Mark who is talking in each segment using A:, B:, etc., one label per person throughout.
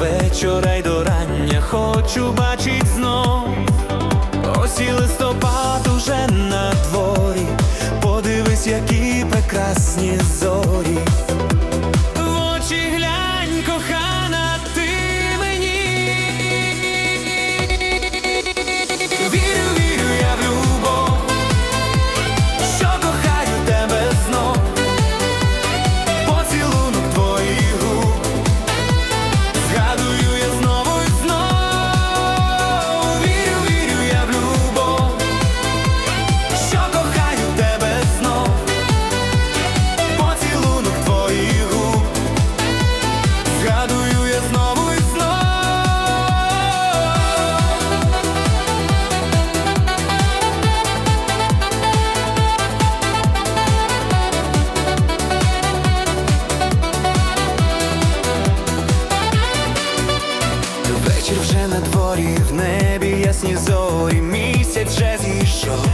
A: вечора й до рання хочу бачить знов. Ось і листопад уже на дворі, подивись, які прекрасні зорі. В очі глянь, вже в небі ясні зорі, місяць вже зійшов.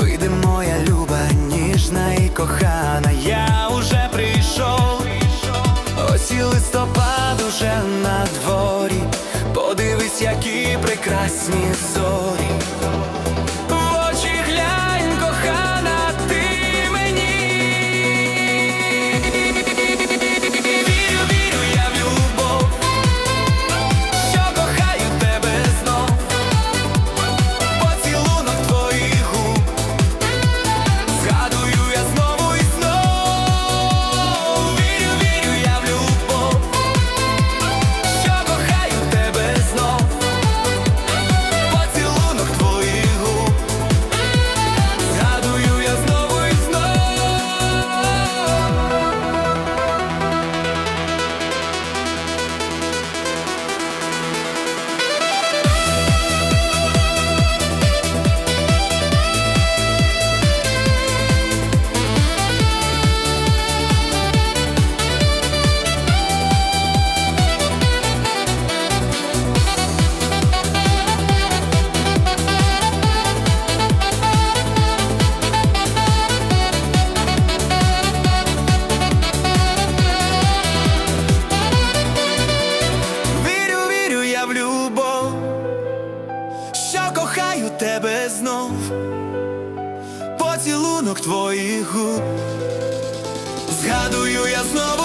A: Вийде моя люба, ніжна і кохана, я уже прийшов. Ось і листопад уже на дворі, подивись, які прекрасні зорі. Поцілунок твоїх губ, згадую я знову